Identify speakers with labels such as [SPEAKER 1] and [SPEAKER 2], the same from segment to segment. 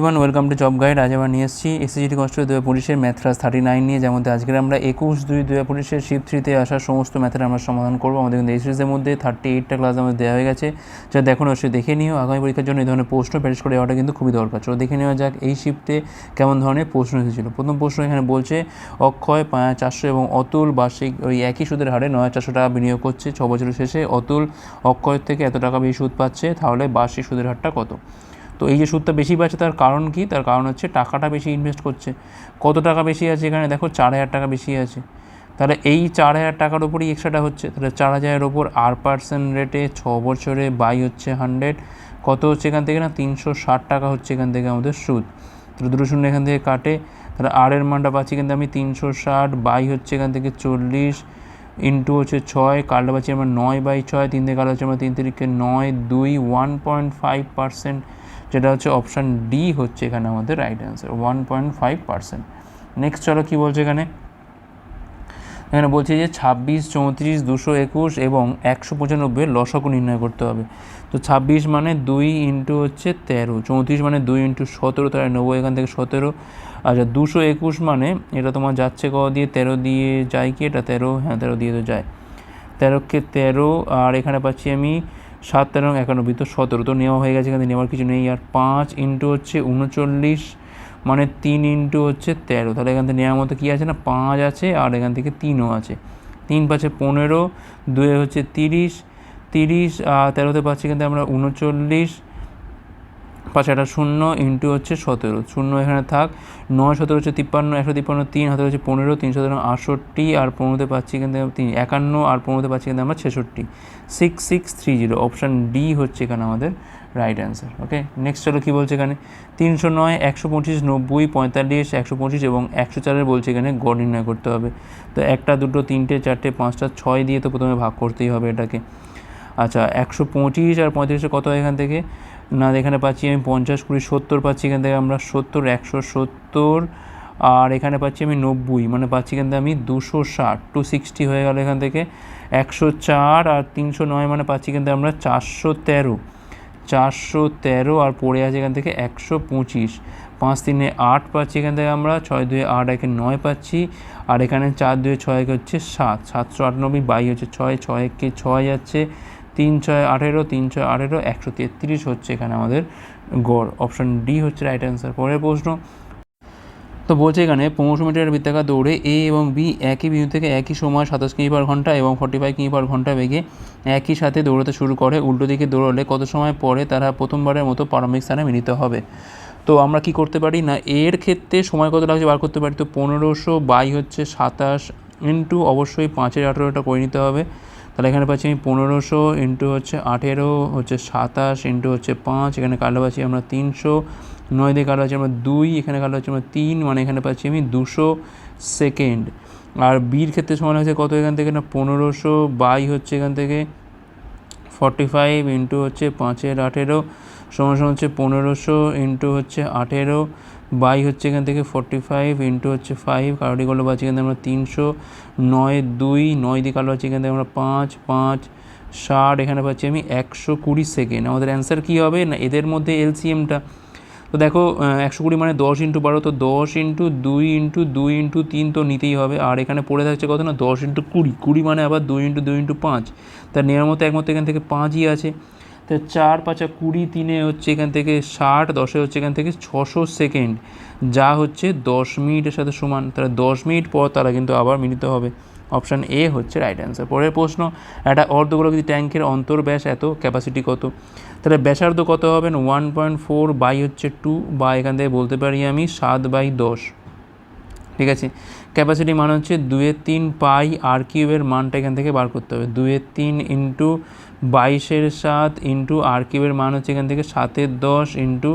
[SPEAKER 1] Ivan welcome to job guide আজ আবার নিয়ে এসেছি এসএসজিটি কষ্ট দু হাজার পঁচিশের ম্যাথরাস থার্টি নাইন নিয়ে যেমন আজকে আমরা একুশ দুই দু পঁচিশের শিফট থ্রিতে আসা সমস্ত ম্যাথের আমরা সমাধান করব। আমাদের কিন্তু এই সিরিজের মধ্যে থার্টি এইটটা ক্লাস আমাদের দেওয়া হয়ে গেছে। যা দেখুন, অবশ্যই দেখে নিও। আগামী পরীক্ষার জন্য এই ধরনের প্রশ্ন প্র্যাকটিস করে যাওয়াটা কিন্তু খুবই দরকার। চলো দেখে নেওয়া যাক এই শিফটে কেমন ধরনের প্রশ্ন এসেছিল। প্রথম প্রশ্ন এখানে বলছে, অক্ষয় পাঁচ চারশো এবং অতুল বার্ষিক ওই একই সুদের হারে নয় চারশো টাকা বিনিয়োগ করছে। ছ বছরের শেষে অতুল অক্ষয়ের থেকে এত টাকা বেশি সুদ পাচ্ছে, তাহলে বার্ষিক সুদের হারটা কত? তো এই যে সুদটা বেশি পাচ্ছে, তার কারণ কি? তার কারণ হচ্ছে টাকাটা বেশি ইনভেস্ট করছে। কত টাকা বেশি আছে এখানে? দেখো, চার হাজার টাকা বেশি আছে। তাহলে এই চার হাজার টাকার ওপরই এক্সট্রাটা হচ্ছে। তাহলে চার হাজারের ওপর আর পার্সেন্ট রেটে ছ বছরে বাই হচ্ছে হান্ড্রেড কত হচ্ছে এখান থেকে না? তিনশো ষাট টাকা হচ্ছে এখান থেকে আমাদের সুদ। তাহলে দুটো শূন্য এখান থেকে কাটে। তাহলে আর এর মানটা পাচ্ছি কিন্তু আমি তিনশো ষাট বাই হচ্ছে এখান থেকে চল্লিশ ইন্টু হচ্ছে ছয় কালটা পাচ্ছি আমার নয় বাই ছয়, তিন থেকে কালো হচ্ছে আমার তিন তারিখে নয়, দুই ওয়ান পয়েন্ট ফাইভ পার্সেন্ট যেটা হচ্ছে অপশান ডি হচ্ছে এখানে আমাদের right answer one point five percent next চলো কী বলছে এখানে? এখানে বলছে যে ছাব্বিশ, চৌত্রিশ, দুশো একুশ এবং একশো পঁচানব্বই লসকও নির্ণয় করতে হবে। তো ছাব্বিশ মানে দুই ইন্টু হচ্ছে তেরো, চৌত্রিশ মানে দুই ইন্টু সতেরো, তাহলে নেব এখান থেকে সতেরো। আচ্ছা দুশো একুশ মানে এটা তোমার যাচ্ছে ক দিয়ে, তেরো দিয়ে যায় কি এটা? তেরো হ্যাঁ তেরো দিয়ে তো যায়। তেরোকে তেরো, আর এখানে পাচ্ছি আমি সাত তেরো একানব্বই তো সতেরো। তো নেওয়া হয়ে গেছে কিন্তু নেওয়ার কিছু নেই। আর পাঁচ ইন্টু হচ্ছে উনচল্লিশ মানে তিন ইন্টু হচ্ছে তেরো। তাহলে এখান থেকে নেওয়ার মতো কী আছে না? পাঁচ আছে আর এখান থেকে তিনও আছে। তিন পাচ্ছে পনেরো, দুয়ে হচ্ছে তিরিশ। তিরিশ তেরোতে পাচ্ছি কিন্তু আমরা উনচল্লিশ। পাঁচ একটা শূন্য ইন্টু হচ্ছে সতেরো। শূন্য এখানে থাক, নয় সতেরো হচ্ছে তিপ্পান্ন একশো তিপ্পান্ন, তিন হাতে হচ্ছে পনেরো, তিন সতেরো আটষট্টি, আর পনেরোতে পাচ্ছি কিন্তু তিন, একান্ন, আর পনেরোতে পাচ্ছি কিন্তু আমরা ছেষট্টি। Six six three zero option D হচ্ছে এখানে আমাদের রাইট অ্যান্সার ওকে নেক্সট চলো কী বলছে এখানে? তিনশো নয়, একশো পঁচিশ, নব্বই, পঁয়তাল্লিশ, একশো পঁচিশ এবং একশো চারের বলছে এখানে গড় নির্ণয় করতে হবে। তো একটা, দুটো, তিনটে, চারটে, পাঁচটা, ছয় দিয়ে তো প্রথমে ভাগ করতেই হবে এটাকে। আচ্ছা একশো পঁচিশ আর পঁয়ত্রিশে কত এখান থেকে? না, এখানে পাচ্ছি আমি পঞ্চাশ, কুড়ি, সত্তর পাচ্ছি এখান থেকে আমরা সত্তর, একশো সত্তর, আর এখানে পাচ্ছি আমি নব্বই মানে পাচ্ছি এখান থেকে আমি দুশো ষাট টু সিক্সটি হয়ে গেল এখান থেকে, একশো চার আর তিনশো নয় মানে পাচ্ছি কিন্তু আমরা চারশো তেরো চারশো তেরো আর পড়ে আছে এখান থেকে একশো পঁচিশ, পাঁচ তিনে আট পাচ্ছি এখান থেকে আমরা, ছয় দুয়ে আট একে নয় পাচ্ছি, আর এখানে চার দুয়ে ছয় একে হচ্ছে সাত, সাতশো আটানব্বই বাই হচ্ছে ছয় ছয় একে ছয় যাচ্ছে তিন ছয় আঠেরো, তিন ছয় আঠেরো, একশো তেত্রিশ হচ্ছে এখানে আমাদের গড়। অপশান ডি হচ্ছে রাইট অ্যান্সার পরের প্রশ্ন। তো বলছে এখানে পনেরোশো মিটার বৃত্তাকার দৌড়ে এ এবং বি একই বিন্দু থেকে একই সময় সাতাশ কিমি পার ঘণ্টা এবং ফর্টি ফাইভ কিমি পার ঘণ্টা বেগে একই সাথে দৌড়াতে শুরু করে। উল্টো দিকে দৌড়ালে কত সময় পরে তারা প্রথমবারের মতো প্রারম্ভিক স্থানে মিলিত হবে? তো আমরা কি করতে পারি না? এর ক্ষেত্রে সময় কত লাগছে বার করতে পারি? তো পনেরোশো বাই হচ্ছে সাতাশ ইন্টু অবশ্যই পাঁচের আঠেরোটা করে নিতে হবে। তাহলে এখানে পাচ্ছি আমি পনেরোশো ইন্টু হচ্ছে আঠেরো, হচ্ছে সাতাশ ইন্টু হচ্ছে পাঁচ, এখানে কালো পাচ্ছি আমরা তিনশো, নয় দিয়ে কালো পাচ্ছি আমরা দুই, এখানে কালো পাচ্ছি আমরা তিন মানে এখানে পাচ্ছি আমি দুশো সেকেন্ড। আর বির ক্ষেত্রে সময় হচ্ছে কত এখান থেকে না? পনেরোশো বাই হচ্ছে এখান থেকে ফর্টি ফাইভ ইন্টু হচ্ছে পাঁচের আঠেরো, সমান সমান হচ্ছে পনেরোশো ইন্টু হচ্ছে আঠেরো বাই হচ্ছে এখান থেকে ফর্টি ফাইভ ইন্টু হচ্ছে ফাইভ কারোটি করলে পাচ্ছি এখান থেকে আমরা তিনশো, নয়, দুই, নয় দিয়ে কালো পাচ্ছি এখান থেকে আমরা পাঁচ পাঁচ, ষাট, এখানে পাচ্ছি আমি একশো কুড়ি সেকেন্ড আমাদের অ্যান্সার কী হবে? না, এদের মধ্যে এলসিএমটা তো দেখো একশো কুড়ি মানে দশ ইন্টু বারো, তো দশ ইন্টু দুই ইন্টু দুই ইন্টু তিন তো নিতেই হবে। আর এখানে পড়ে থাকছে কত না? দশ ইন্টু কুড়ি। কুড়ি মানে আবার দুই ইন্টু দুই ইন্টু পাঁচ। তার নেওয়ার মতো একমাত্র এখান থেকে পাঁচই আছে। তো চার, পাঁচা কুড়ি তিনে হচ্ছে এখান থেকে ষাট, দশে হচ্ছে এখান থেকে ছশো সেকেন্ড। যা হচ্ছে দশ মিনিটের সাথে সমান। তাহলে দশ মিনিট পর তারা কিন্তু আবার মিলিত হবে। অপশান এ হচ্ছে রাইট অ্যান্সার পরের প্রশ্ন, একটা অর্ধগোলক ট্যাঙ্কের অন্তর ব্যাস এত? ক্যাপাসিটি কত? তাহলে ব্যাসার্ধ কত হবেন ওয়ান পয়েন্ট ফোর বাই হচ্ছে টু বা এখান থেকে বলতে পারি আমি সাত বাই দশ। ঠিক আছে? ক্যাপাসিটি মান হচ্ছে দুয়ে তিন পাই আর কিউবের মানটা এখান থেকে বার করতে হবে। দুয়ে তিন ইন্টু বাইশের সাত ইন্টু আর কিউবের মান হচ্ছে এখান থেকে সাতের দশ ইন্টু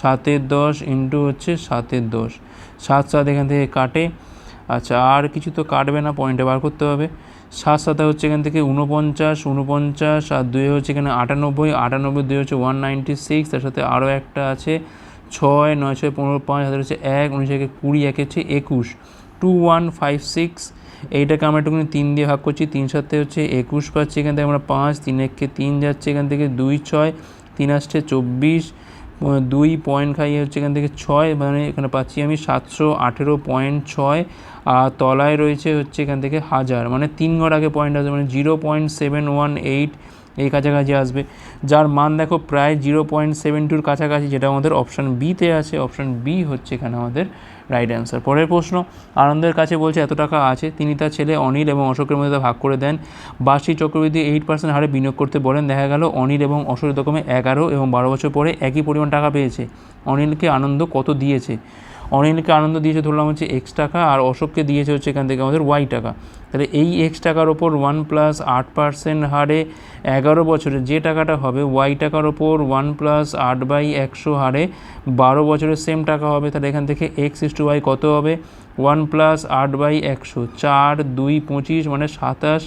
[SPEAKER 1] সাতের দশ ইন্টু হচ্ছে সাতের দশ। সাত সাত এখান থেকে কাটে। আচ্ছা আর কিছু তো কাটবে না পয়েন্টে বার করতে হবে। সাত সাথে হচ্ছে এখান থেকে উনপঞ্চাশ উনপঞ্চাশ আর দুয়ে হচ্ছে এখানে আটানব্বই আটানব্বই দুই হচ্ছে ওয়ান নাইনটি সিক্স তার সাথে আরও একটা আছে ছয়, নয়, ছয়, পনেরো, পাঁচ হাজার হচ্ছে এক, উনিশ, একে কুড়ি, এক হচ্ছে একুশ। টু ওয়ান ফাইভ সিক্স এইটাকে আমরা একটুখানি তিন দিয়ে ভাগ করছি, তিন সাথে হচ্ছে একুশ পাচ্ছি এখান থেকে আমরা পাঁচ, তিন এককে তিন যাচ্ছে এখান থেকে দুই ছয়, তিন আসছে চব্বিশ দুই পয়েন্ট খাইয়ে হচ্ছে এখান থেকে ছয় মানে এখানে পাচ্ছি আমি সাতশো আঠেরো পয়েন্ট ছয়, আর তলায় রয়েছে হচ্ছে এখান থেকে হাজার মানে তিন ঘর আগে পয়েন্ট আসবে মানে zero point seven one eight এই কাছাকাছি আসবে। যার মান দেখো প্রায় জিরো পয়েন্ট সেভেন টুর কাছাকাছি, যেটা আমাদের অপশান বিতে আছে অপশান বি হচ্ছে এখানে আমাদের রাইট অ্যান্সার পরের প্রশ্ন, আনন্দের কাছে বলছে, এত টাকা আছে। তিনি তার ছেলে অনিল এবং অশোকের মধ্যে তা ভাগ করে দেন। বার্ষিক চক্রবৃদ্ধি এইট পার্সেন্ট হারে বিনিয়োগ করতে বলেন। দেখা গেল, অনিল এবং অশোক রকমে এগারো এবং বারো বছর পরে একই পরিমাণ টাকা পেয়েছে। অনিলকে আনন্দ কত দিয়েছে? অনিলকে আনন্দ দিয়েছে, ধরলাম হচ্ছে এক্স টাকা, আর অশোককে দিয়েছে হচ্ছে এখান থেকে আমাদের ওয়াই টাকা। তাহলে এই এক্স টাকার ওপর ওয়ান প্লাস আট পার্সেন্ট হারে এগারো বছরে যে টাকাটা হবে ওয়াই টাকার ওপর ওয়ান প্লাস আট বাই একশো হারে বারো বছরের সেম টাকা হবে, তাহলে এখান থেকে এক্স ইস টু ওয়াই কত হবে? ওয়ান প্লাস আট বাই একশো, চার, দুই, পঁচিশ মানে সাতাশ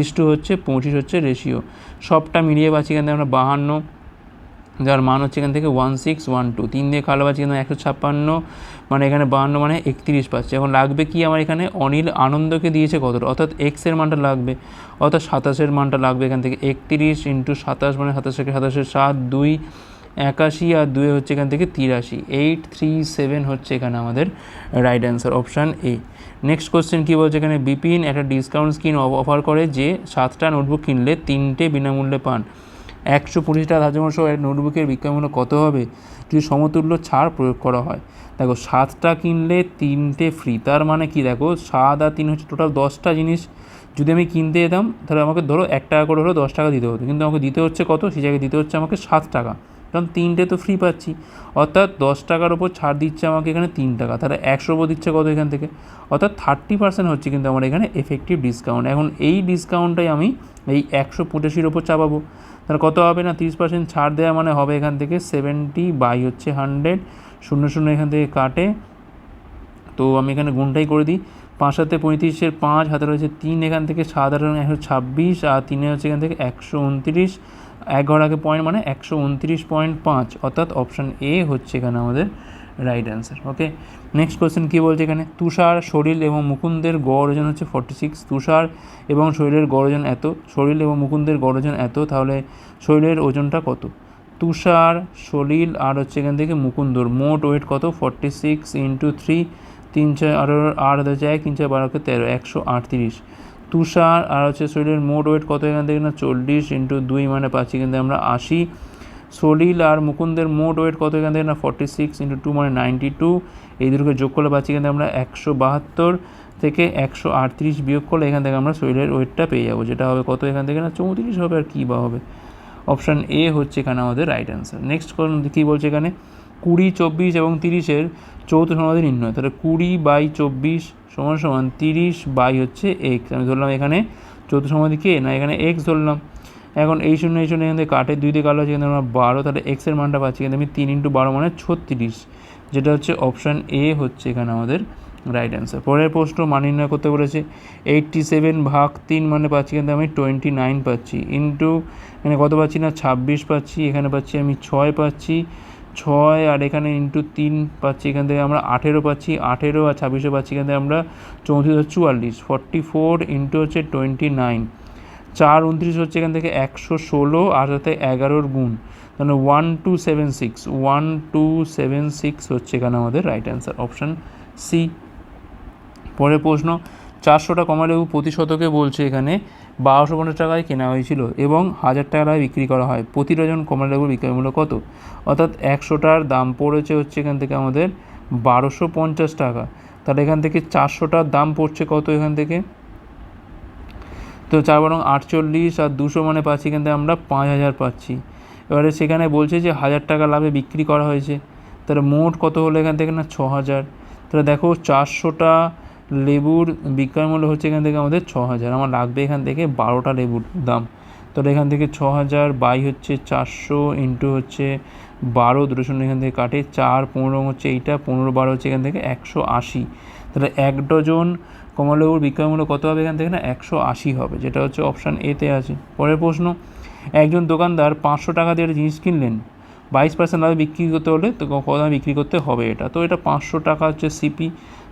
[SPEAKER 1] ইস টু হচ্ছে পঁচিশ হচ্ছে রেশিও সবটা মিলিয়ে পাচ্ছি এখান থেকে আমরা বাহান্ন। যার মান হচ্ছে এখান থেকে ওয়ান সিক্স ওয়ান টু তিন দিয়ে কালো পাচ্ছি কিন্তু একশো ছাপ্পান্ন মানে এখানে বাহান্ন মানে একত্রিশ পাচ্ছে। এখন লাগবে কি আমার এখানে? অনিল আনন্দকে দিয়েছে কতটা? অর্থাৎ এক্সের মানটা লাগবে। অর্থাৎ সাতাশের মানটা লাগবে এখান থেকে। একত্রিশ ইন্টু সাতাশ মানে সাতাশে সাতাশের সাত, দুই একাশি, আর দুয়ে হচ্ছে এখান থেকে তিরাশি। এইট থ্রি সেভেন হচ্ছে এখানে আমাদের right answer option A next question কী বলছে এখানে? বিপিন একটা ডিসকাউন্ট স্কিম অফার করে যে সাতটা নোটবুক কিনলে তিনটে বিনামূল্যে পান। একশো পঁচিশ টাকা ধার্য এক নোটবুকের বিক্রয় মূল্য কত হবে? যদি সমতুল্য ছাড় প্রয়োগ করা হয়। দেখো, সাতটা কিনলে তিনটে ফ্রি তার মানে কি? দেখো, সাত আর তিন হচ্ছে টোটাল দশটা জিনিস। যদি আমি কিনতে যেতাম, তাহলে আমাকে ধরো এক টাকা করে হলেও দশ টাকা দিতে হতো। কিন্তু আমাকে দিতে হচ্ছে কত? সেই জায়গায় দিতে হচ্ছে আমাকে সাত টাকা। কারণ তিনটে তো ফ্রি পাচ্ছি। অর্থাৎ দশ টাকার ওপর ছাড় দিচ্ছে আমাকে এখানে তিন টাকা। তাহলে একশোর ওপর দিচ্ছে কত এখান থেকে? অর্থাৎ থার্টি পার্সেন্ট হচ্ছে কিন্তু আমার এখানে এফেক্টিভ ডিসকাউন্ট এখন এই ডিসকাউন্টটাই আমি এই একশো পঁচাশির ওপর চাপাবো। তাহলে কত হবে না? তিরিশ পার্সেন্ট ছাড় দেওয়া মানে হবে এখান থেকে সেভেন্টি বাই হচ্ছে হান্ড্রেড শূন্য শূন্য এখান থেকে কাটে। তো আমি এখানে গুণটাই করে দিই। পাঁচ সাথে পঁয়ত্রিশের পাঁচ, হাতে রয়েছে তিন এখান থেকে সাধারণ একশো ছাব্বিশ, আর তিনে হচ্ছে এখান থেকে একশো উনত্রিশ। এক ঘর আগে পয়েন্ট মানে একশো উনত্রিশ পয়েন্ট পাঁচ। অর্থাৎ অপশান এ হচ্ছে এখানে আমাদের right answer okay next question কী বলছে এখানে? তুষার শরীর এবং মুকুন্দের গড় ওজন হচ্ছে ফর্টি সিক্স তুষার এবং শরীরের গড় ওজন এত, শরীর এবং মুকুন্দের গড় ওজন এত, তাহলে শরীরের ওজনটা কত? তুষার সলিল আর হচ্ছে এখান থেকে মুকুন্দর, মোট ওয়েট কত? ফর্টি সিক্স ইন্টু থ্রি তিন ছয় আঠারো আট হচ্ছে এক তিন ছয় বারোকে তেরো, একশো আটত্রিশ। তুষার আর হচ্ছে শরীরের মোট ওয়েট কত এখান থেকে না? চল্লিশ ইন্টু দুই মানে পাচ্ছি কিন্তু আমরা আশি। সলিল আর মুকুন্দের মোট ওয়েট কত এখান থেকে? না ফর্টি সিক্স ইন্টু টু মানে নাইনটি টু এই দুটোকে যোগ করলে পাচ্ছি কিন্তু আমরা একশো বাহাত্তর থেকে একশো আটত্রিশ বিয়োগ করলে এখান থেকে আমরা শরীরের ওয়েটটা পেয়ে যাব, যেটা হবে কত এখান থেকে? না, চৌত্রিশ হবে আর কী বা হবে? অপশান এ হচ্ছে এখানে আমাদের রাইট অ্যান্সার নেক্সট কী বলছে এখানে? কুড়ি, চব্বিশ এবং তিরিশের চৌথ সমাধি নির্ণয়। তাহলে কুড়ি বাই চব্বিশ সমান সমান তিরিশ বাই হচ্ছে এক্স আমি ধরলাম এখানে চৌথ সমাধি কে? না, এখানে এক্স ধরলাম। এখন এই শূন্য এই শূন্য এখান থেকে কাটে, দুই দিয়ে কালো হচ্ছে এখানে আমরা বারো, তাহলে এক্সের মানটা পাচ্ছি কিন্তু আমি তিন ইন্টু বারো মানে ছত্রিশ, যেটা হচ্ছে অপশান এ হচ্ছে এখানে আমাদের রাইট অ্যান্সার পরের প্রশ্ন মান নির্ণয় করতে বলেছে এইটটি সেভেন ভাগ তিন মানে পাচ্ছি কিন্তু আমি টোয়েন্টি নাইন পাচ্ছি ইন্টু এখানে কত পাচ্ছি না, ছাব্বিশ পাচ্ছি, এখানে পাচ্ছি আমি ছয় পাচ্ছি, ছয় আর এখানে ইন্টু তিন পাচ্ছি, এখান থেকে আমরা আঠেরো পাচ্ছি, আঠেরো আর ছাব্বিশও পাচ্ছি, এখান থেকে আমরা চৌত্রিশ, চুয়াল্লিশ ফর্টি ফোর ইন্টু হচ্ছে টোয়েন্টি নাইন চার উনত্রিশ হচ্ছে এখান থেকে একশো ষোলো, আর সাথে এগারোর গুণ। তাহলে one two seven six one two seven six হচ্ছে এখানে আমাদের রাইট অ্যান্সার অপশান সি পরের প্রশ্ন, চারশোটা কমলালেবু প্রতি শতকে বলছে এখানে বারোশো পঞ্চাশ টাকায় কেনা হয়েছিল এবং হাজার টাকায় বিক্রি করা হয়। প্রতি ডজন কমলালেবুর বিক্রয় মূল্য কত? অর্থাৎ একশোটার দাম পড়েছে হচ্ছে এখান থেকে আমাদের বারোশো পঞ্চাশ টাকা। তাহলে এখান থেকে চারশোটার দাম পড়ছে কত এখান থেকে? তো চার বরং আটচল্লিশ আর দুশো মানে পাচ্ছি থেকে আমরা পাঁচ হাজার পাচ্ছি। এবারে সেখানে বলছে যে হাজার টাকা লাভে বিক্রি করা হয়েছে। তাহলে মোট কত হলো এখান থেকে না? ছ হাজার তাহলে দেখো চারশোটা লেবুর বিক্রয় মূল্য হচ্ছে এখান থেকে আমাদের ছ হাজার আমার লাগবে এখান থেকে বারোটা লেবুর দাম। তাহলে এখান থেকে ছ হাজার বাই হচ্ছে চারশো ইন্টু হচ্ছে বারো দুটো শূন্য এখান থেকে কাটে। চার পনেরো হচ্ছে এইটা, পনেরো বারো হচ্ছে এখান থেকে একশো আশি। তাহলে এক ডজন কমলালেবুর বিক্রয় মূল্য কত হবে এখান থেকে না? একশো আশি হবে, যেটা হচ্ছে অপশান এতে আছে। পরের প্রশ্ন, একজন দোকানদার পাঁচশো টাকা দিয়ে একটা জিনিস কিনলেন, বাইশ পার্সেন্ট লাভে বিক্রি করতে হলে তো কত বিক্রি করতে হবে এটা? তো এটা পাঁচশো টাকা হচ্ছে সিপি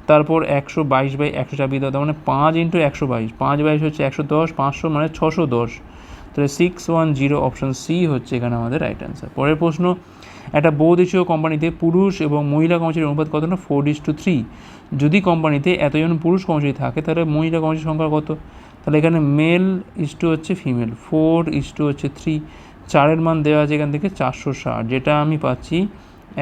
[SPEAKER 1] তারপর একশো বাইশ বাই একশো চাপিয়ে দেওয়া মানে পাঁচ ইন্টু একশো বাইশ। পাঁচ বাইশ হচ্ছে একশো দশ, পাঁচশো মানে ছশো দশ। তাহলে six one zero option C হচ্ছে এখানে আমাদের রাইট অ্যান্সার পরের প্রশ্ন একটা বহুদেশীয় কোম্পানিতে পুরুষ এবং মহিলা কর্মচারীর অনুপাত কত না? ফোর ইস টু থ্রি যদি কোম্পানিতে এতজন পুরুষ কর্মচারী থাকে, তাহলে মহিলা কর্মচারীর সংখ্যা কত? তাহলে এখানে মেল ইস টু হচ্ছে ফিমেল ফোর ইস টু হচ্ছে থ্রি চারের মান দেওয়া আছে এখান থেকে চারশো ষাট, যেটা আমি পাচ্ছি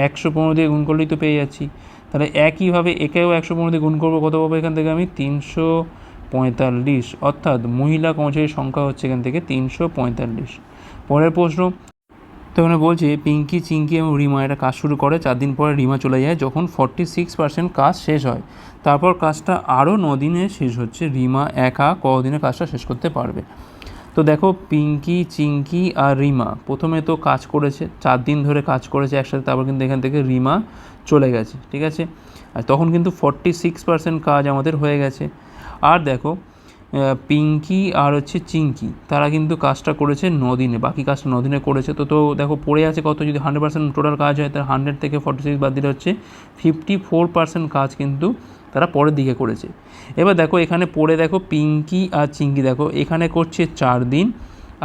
[SPEAKER 1] একশো পনেরো দিয়ে গুণ করলেই তো পেয়ে যাচ্ছি। তাহলে একইভাবে একেও একশো পনেরো দিয়ে গুণ করব, কত পাবো এখান থেকে আমি? তিনশো পঁয়তাল্লিশ। অর্থাৎ মহিলা কর্মচারীর সংখ্যা হচ্ছে এখান থেকে তিনশো পঁয়তাল্লিশ। পরের প্রশ্ন তো এখানে বলছে, পিঙ্কি, চিঙ্কি এবং রিমা এটা কাজ শুরু করে চার দিন পরে রিমা চলে যায় যখন ফর্টি সিক্স পার্সেন্ট কাজ শেষ হয়। তারপর কাজটা আরও দিনে শেষ হচ্ছে, রিমা একা কদিনে কাজটা শেষ করতে পারবে। তো দেখো, পিঙ্কি, চিঙ্কি আর রিমা প্রথমে তো কাজ করেছে, চার দিন ধরে কাজ করেছে একসাথে, তারপর কিন্তু এখান থেকে রিমা চলে গেছে, ঠিক আছে? আর তখন কিন্তু ফর্টি সিক্স পার্সেন্ট কাজ আমাদের হয়ে গেছে। আর দেখো পিঙ্কি আর হচ্ছে চিঙ্কি। তারা কিন্তু কাজটা করেছে দিনে বাকি কাজটা দিনে করেছে। তো তো দেখো, পড়ে আছে কত? যদি হান্ড্রেড পার্সেন্ট টোটাল কাজ হয়, তাহলে হান্ড্রেড থেকে ফর্টি সিক্স বাদ দিলে হচ্ছে ফিফটি ফোর পার্সেন্ট কাজ কিন্তু তারা পরের দিকে করেছে। এবার দেখো, এখানে পড়ে দেখো পিঙ্কি আর চিঙ্কি। দেখো, এখানে করছে চার দিন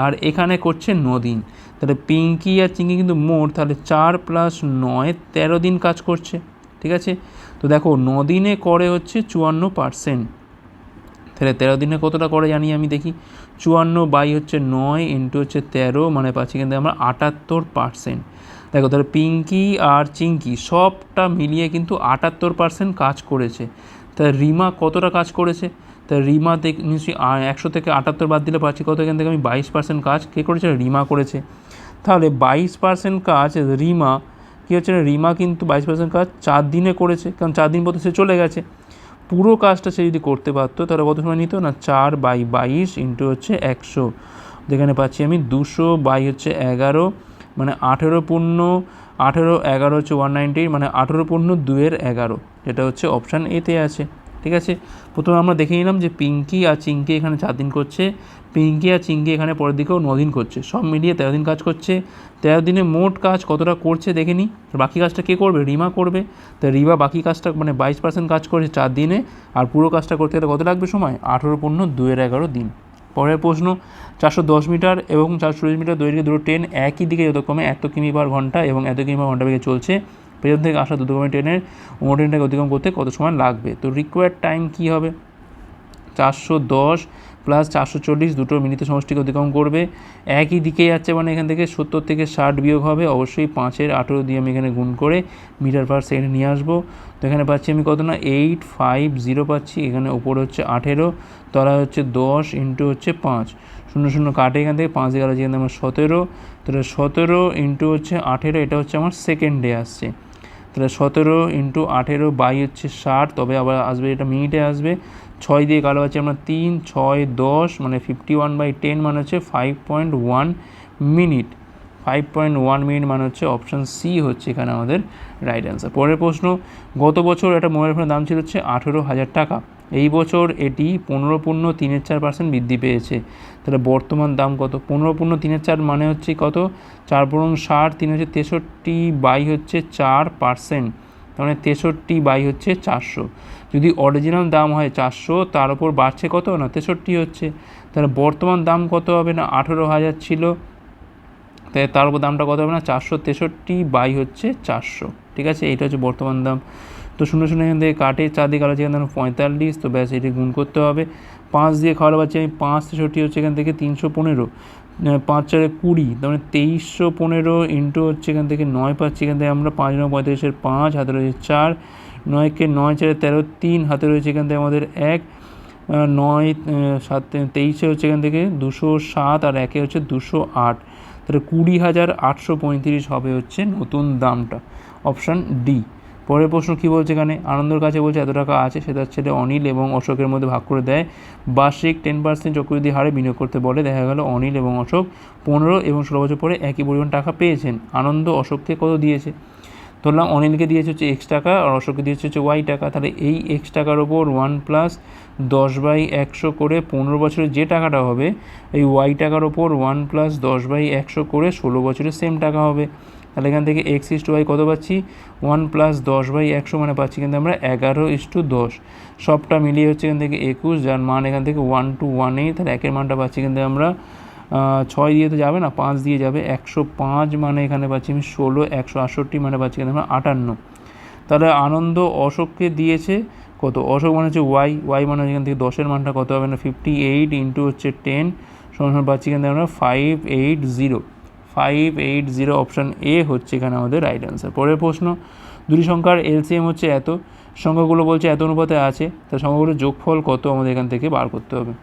[SPEAKER 1] আর এখানে করছে দিন তাহলে পিঙ্কি আর চিঙ্কি কিন্তু মোট তাহলে চার প্লাস নয়, তেরো দিন কাজ করছে। ঠিক আছে? তো দেখো দিনে করে হচ্ছে চুয়ান্ন পার্সেন্ট তাহলে তেরো দিনে কতটা করে জানি আমি দেখি? চুয়ান্ন বাই হচ্ছে নয় ইন্টু হচ্ছে তেরো মানে পাচ্ছি কিন্তু আমরা আটাত্তর পার্সেন্ট দেখো তাহলে পিঙ্কি আর চিঙ্কি সবটা মিলিয়ে কিন্তু আটাত্তর পার্সেন্ট কাজ করেছে। তাহলে রিমা কতটা কাজ করেছে? তা রিমা দেখ, নিশ্চয়ই একশো থেকে আটাত্তর বাদ দিলে পাচ্ছি কত? এখান থেকে আমি বাইশ পার্সেন্ট কাজ কে করেছে? রিমা করেছে। তাহলে বাইশ পার্সেন্ট কাজ রিমা, কী হচ্ছে রিমা কিন্তু বাইশ পার্সেন্ট কাজ চার দিনে করেছে, কারণ চার দিন পর তো সে চলে গেছে। পুরো কাজটা সে যদি করতে পারতো, তাহলে কত সময় নিত? না, চার বাই বাইশ ইন্টু হচ্ছে একশো। যেখানে পাচ্ছি আমি দুশো বাই হচ্ছে এগারো মানে আঠেরো পূর্ণ, আঠেরো এগারো হচ্ছে ওয়ান নাইনটি মানে আঠেরো পূর্ণ দুয়ের এগারো। যেটা হচ্ছে অপশান এতে আছে। ঠিক আছে? প্রথমে আমরা দেখে নিলাম যে পিঙ্কি আর চিঙ্কি এখানে চার দিন করছে। পিঙ্কি আর চিঙ্কি এখানে পরের দিকেও দিন করছে। সব মিলিয়ে তেরো দিন কাজ করছে। তেরো দিনে মোট কাজ কতটা করছে দেখে নিই। বাকি কাজটা কে করবে? রিমা করবে। তো রিমা বাকি কাজটা মানে বাইশ পার্সেন্ট কাজ করেছে চার দিনে। আর পুরো কাজটা করতে গেলে কত লাগবে সময়? আঠেরো পূর্ণ দুয়ের এগারো দিন। পরের প্রশ্ন, চারশো দশ মিটার এবং চারশো চল্লিশ মিটার দৈর্ঘ্যে দুটো ট্রেন একই দিকে যতক্রমে এত কিমি পার ঘণ্টা এবং এত কিমি পার ঘণ্টা বেগে চলছে। পেছন থেকে আসা দ্রুতগামী ট্রেনের অন্য ট্রেনটাকে অতিক্রম করতে কত সময় লাগবে? তো রিকোয়ার্ড টাইম কী হবে? চারশো দশ প্লাস চারশো চল্লিশ দুটো মিলিত সমষ্টিকে অতিক্রম করবে। একই দিকে যাচ্ছে মানে এখান থেকে সত্তর থেকে ষাট বিয়োগ হবে। অবশ্যই পাঁচের আঠেরো দিয়ে আমি এখানে গুণ করে মিটার পার সেকেন্ড নিয়ে আসব। তো এখানে পাচ্ছি আমি কত না? এইট ফাইভ জিরো পাচ্ছি। এখানে ওপরে হচ্ছে আঠেরো, তলায় হচ্ছে দশ ইন্টু হচ্ছে পাঁচ। শূন্য শূন্য কাটে এখান থেকে, পাঁচ এগারো যেখানে আমার সতেরো। তাহলে সতেরো ইন্টু হচ্ছে আঠেরো, এটা হচ্ছে আমার সেকেন্ডে আসছে। তাহলে সতেরো ইন্টু আঠেরো বাই হচ্ছে ষাট, তবে আবার আসবে এটা মিনিটে আসবে। ছয় দিয়ে কালো আছে আমরা তিন, ছয়, দশ মানে ফিফটি ওয়ান বাই টেন মানে হচ্ছে five point one minute five point one minute মানে হচ্ছে অপশান সি হচ্ছে এখানে আমাদের রাইট অ্যান্সার পরের প্রশ্ন, গত বছর একটা মোবাইল ফোনের দাম ছিল হচ্ছে আঠেরো হাজার টাকা। এই বছর এটি পনেরো পূর্ণ তিনের চার পার্সেন্ট বৃদ্ধি পেয়েছে। তাহলে বর্তমান দাম কত? পনেরো পূর্ণ তিনের চার মানে হচ্ছে কত? চার পূরণ ষাট, তিন হচ্ছে তেষট্টি বাই হচ্ছে চার পার্সেন্ট তার মানে তেষট্টি বাই হচ্ছে চারশো। যদি অরিজিনাল দাম হয় চারশো, তার উপর বাড়ছে কত? না, তেষট্টি হচ্ছে। তাহলে বর্তমান দাম কত হবে না? আঠেরো হাজার ছিল। তাই তার উপর দামটা কত হবে না? চারশো তেষট্টি বাই হচ্ছে চারশো। ঠিক আছে? এটা হচ্ছে বর্তমান দাম। তো শূন্য শূন্য এখান থেকে কাটে চার দিয়ে কাটা এখান থেকে পঁয়তাল্লিশ, তো ব্যাস এটি গুণ করতে হবে। পাঁচ দিয়ে খাওয়ার পাচ্ছি আমি পাঁচ, তেষট্টি হচ্ছে এখান থেকে তিনশো পনেরো পাঁচ চারে কুড়ি, তার মানে তেইশশো পনেরো ইন্টু হচ্ছে এখান থেকে নয় পাচ্ছি, এখান থেকে আমরা পাঁচ নয় পঁয়তাল্লিশের পাঁচ, হাতে রয়েছে চার, নয়কে নয় চারে তেরো তিন, হাতে রয়েছে এখান থেকে আমাদের এক নয় সাত, তেইশে হচ্ছে এখান থেকে দুশো সাত আর একে হচ্ছে দুশো আট, তাহলে কুড়ি হাজার আটশো পঁয়ত্রিশ হবে হচ্ছে নতুন দামটা। Option D. পরের প্রশ্ন কী বলছে এখানে? আনন্দর কাছে বলছে, এত টাকা আছে? সে তার ছেলে অনিল এবং অশোকের মধ্যে ভাগ করে দেয়। বার্ষিক টেন পার্সেন্ট চক্রবৃদ্ধি হারে বিনিয়োগ করতে বলে। দেখা গেল অনিল এবং অশোক পনেরো এবং ষোলো বছর পরে একই পরিমাণ টাকা পেয়েছেন। আনন্দ অশোককে কত দিয়েছে? ধরলাম অনিলকে দিয়েছে হচ্ছে এক্স টাকা আর অশোককে দিয়েছে হচ্ছে ওয়াই টাকা। তাহলে এই এক্স টাকার ওপর ওয়ান প্লাস দশ বাই একশো করে পনেরো বছরে যে টাকাটা হবে, এই ওয়াই টাকার ওপর ওয়ান প্লাস দশ বাই একশো করে ষোলো বছরে সেম টাকা হবে। তাহলে এখান থেকে এক্স ইস টু ওয়াই কত পাচ্ছি? ওয়ান প্লাস দশ বাই একশো মানে পাচ্ছি কিন্তু আমরা এগারো ইস টু দশ। সবটা মিলিয়ে হচ্ছে এখান থেকে একুশ, যার মান এখান থেকে ওয়ান টু ওয়ান এইট তাহলে একের মানটা পাচ্ছি কিন্তু আমরা ছয় দিয়ে তো যাবে না, পাঁচ দিয়ে যাবে। একশো পাঁচ মানে এখানে পাচ্ছি আমি ষোলো, একশো আটষট্টি মানে পাচ্ছি কিন্তু আমরা আটান্ন। তাহলে আনন্দ অশোককে দিয়েছে কত? অশোক মানে হচ্ছে ওয়াই ওয়াই মানে হচ্ছে এখান থেকে দশের মানটা কত হবে না? ফিফটি এইট ইন্টু হচ্ছে টেন সমান পাচ্ছি কিন্তু আমরা five eight zero five eight zero option A হচ্ছে এখানে আমাদের রাইট অ্যান্সার পরের প্রশ্ন, দুটি সংখ্যার এলসিএম হচ্ছে এত, সংখ্যাগুলো বলছে এত অনুপাতে আছে তার সংখ্যাগুলোর যোগফল কত আমাদের এখান থেকে বার করতে হবে।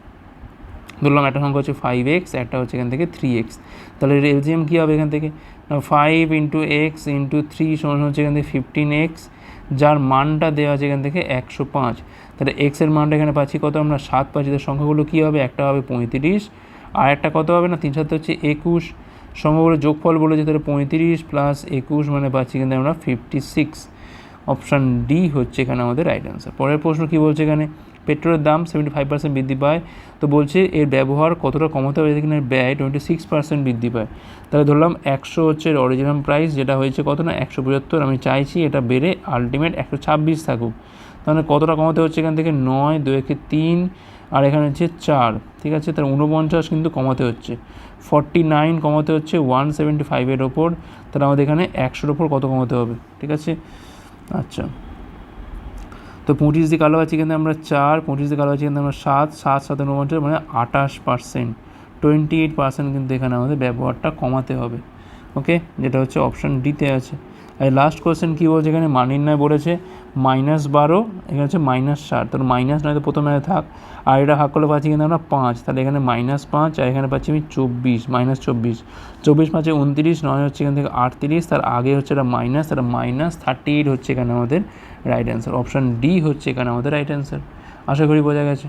[SPEAKER 1] ধরলাম একটা সংখ্যা হচ্ছে ফাইভ এক্স একটা হচ্ছে এখান থেকে থ্রি এক্স তাহলে এলজিএম কী হবে এখান থেকে? Five into X into three সমান হচ্ছে এখান থেকে ফিফটিন এক্স যার মানটা দেওয়া আছে এখান থেকে একশো পাঁচ। তাহলে এক্সের মানটা এখানে পাচ্ছি কত আমরা? সাত পাচ্ছি। তার সংখ্যাগুলো কী হবে? একটা হবে পঁয়ত্রিশ, আর একটা কত হবে না? তিন সাথে হচ্ছে একুশ। সংখ্যাগুলো যোগফল বলেছে তাহলে পঁয়ত্রিশ প্লাস একুশ মানে পাচ্ছি কিন্তু আমরা ফিফটি সিক্স অপশান ডি হচ্ছে এখানে আমাদের রাইট অ্যান্সার পরের প্রশ্ন কী বলছে এখানে? পেট্রোলের দাম সেভেন্টি ফাইভ পার্সেন্ট বৃদ্ধি পায়। তো বলছে এর ব্যবহার কতটা কমাতে হবে এখানে ব্যয় টোয়েন্টি সিক্স পার্সেন্ট বৃদ্ধি পায়। তাহলে ধরলাম একশো হচ্ছে অরিজিনাল প্রাইস যেটা হয়েছে কত না? একশো পঁচাত্তর। আমি চাইছি এটা বেড়ে আলটিমেট একশো ছাব্বিশ থাকুক। তাহলে কতটা কমাতে হচ্ছে এখান থেকে? নয় দু একে তিন, আর এখানে হচ্ছে চার। ঠিক আছে? তার উনপঞ্চাশ কিন্তু কমাতে হচ্ছে। ফর্টি নাইন কমাতে হচ্ছে ওয়ান সেভেন্টি ফাইভের ওপর। তাহলে আমাদের এখানে একশোর ওপর কত কমাতে হবে? ঠিক আছে? আচ্ছা। তো পঁচিশ দিয়ে কালো আছে কিন্তু আমরা চার, পঁচিশ দিয়ে কালো আছে কিন্তু আমরা সাত সাত সাত উনপঞ্চাশ মানে আঠাশ পার্সেন্ট টোয়েন্টি এইট পার্সেন্ট কিন্তু এখানে আমাদের ব্যবহারটা কমাতে হবে। ওকে যেটা হচ্ছে অপশান ডিতে আছে। আর লাস্ট কোয়েশ্চেন কী বলছে এখানে? মান নির্ণয় বলেছে মাইনাস বারো, এখানে হচ্ছে মাইনাস ষাট। তাহলে মাইনাস নয় তো প্রথমে থাক। আর এটা ভাগ করলে পাচ্ছি কিন্তু আমরা পাঁচ। তাহলে এখানে মাইনাস পাঁচ আর এখানে পাচ্ছি আমি চব্বিশ মাইনাস চব্বিশ। চব্বিশ পাঁচে উনত্রিশ, নয় হচ্ছে এখান থেকে আটত্রিশ। তার আগে হচ্ছে এটা মাইনাস তার মাইনাস থার্টি এইট হচ্ছে এখানে আমাদের রাইট অ্যান্সার অপশান ডি হচ্ছে এখানে আমাদের রাইট অ্যান্সার আশা করি বোঝা গেছে।